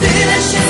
I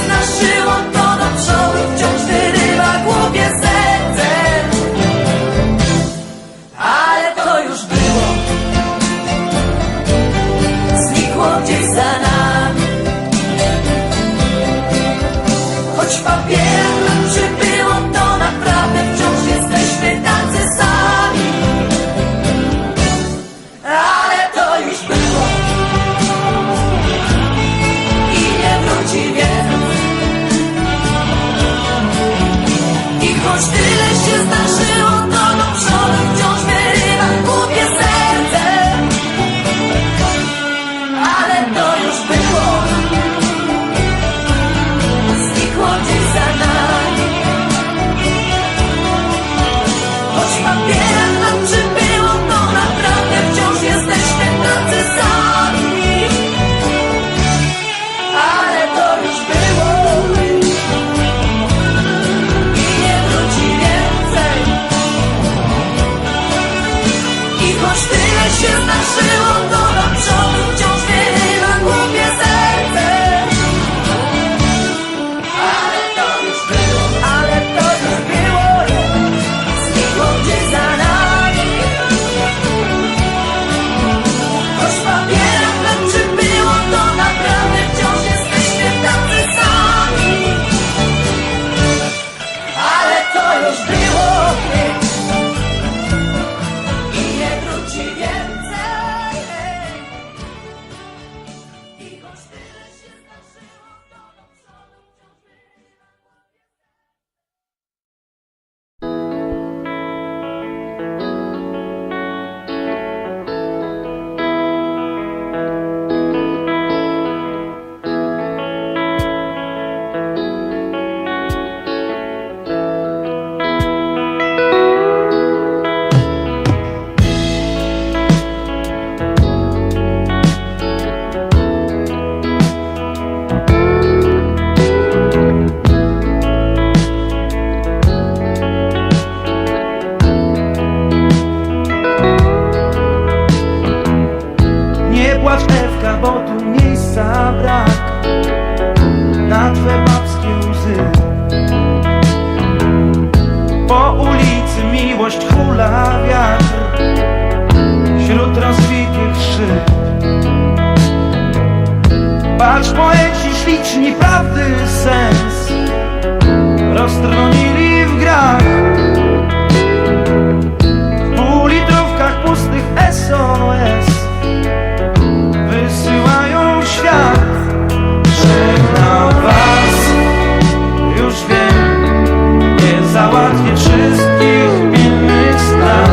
choć tyle się zdarzyło, to do Acz poeci śliczni prawdy sens. Roztronili w grach. W półlitrówkach pustych SOS Wysyłają w świat. Czytał was. Już wiem Nie załatwię wszystkich pilnych spraw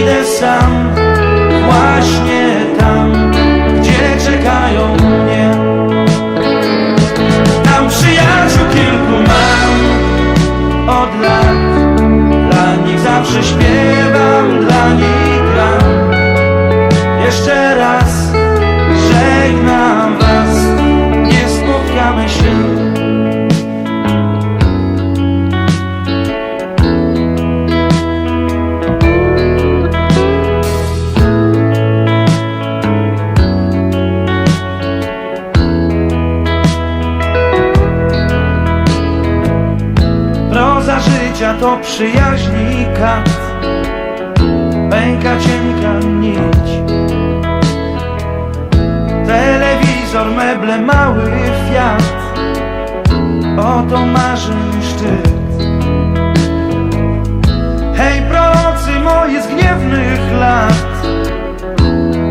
Idę sam Właśnie jeszcze raz. Żegnam was Nie spotkamy się. Proza życia to przyjaźnika Telewizor, meble, mały Fiat. Oto marzeń szczyt. Hej procy moi z gniewnych lat.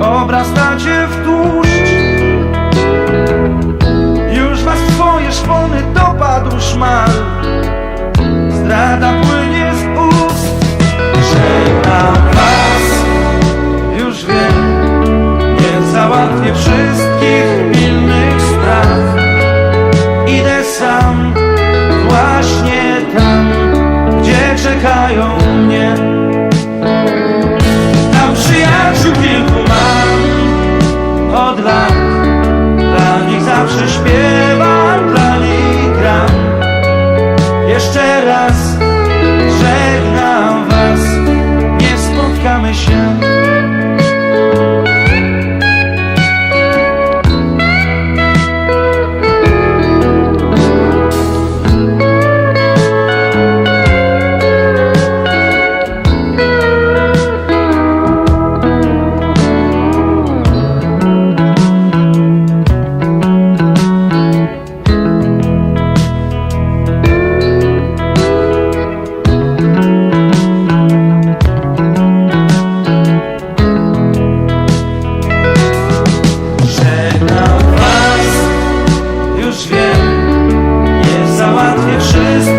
Obrastacie w tłuszcz Już was swoje szpony dopadł szmal. Zdrada płynie zawsze śpiewam Dla nich gram Jeszcze raz załatwię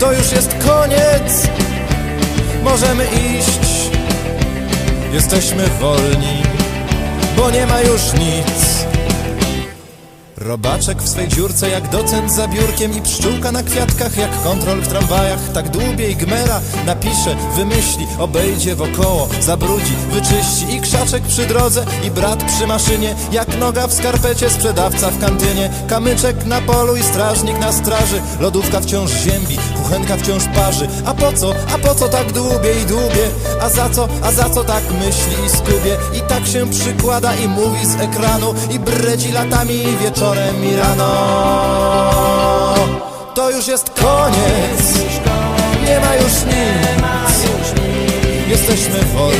To już jest koniec, możemy iść. Jesteśmy wolni, bo nie ma już nic. Robaczek w swej dziurce jak docent za biurkiem i pszczółka na kwiatkach jak kontrol w tramwajach. Tak dłubie gmera napisze, wymyśli, obejdzie wokoło, zabrudzi, wyczyści i krzaczek przy drodze i brat przy maszynie. Jak noga w skarpecie, sprzedawca w kantynie, kamyczek na polu i strażnik na straży. Lodówka wciąż ziębi, kuchenka wciąż parzy. A po co, a po co tak dłubie i dłubie A za co, a za co tak myśli i skubie? I tak się przykłada i mówi z ekranu I bredzi latami wieczorem i rano. To już jest koniec. Nie ma już nic. Jesteśmy wolni.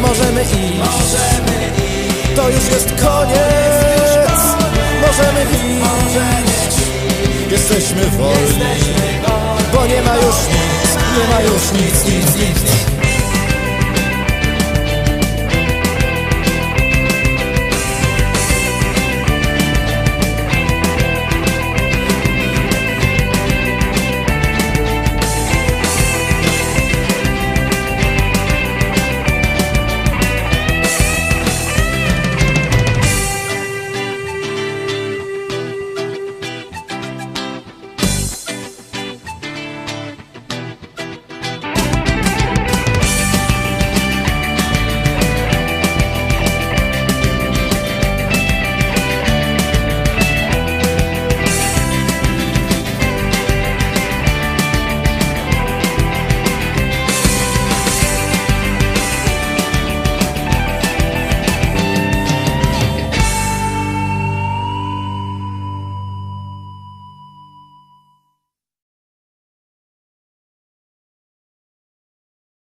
Możemy iść Jesteśmy wolni Bo nie ma już nic Nie ma już nic, nic, nic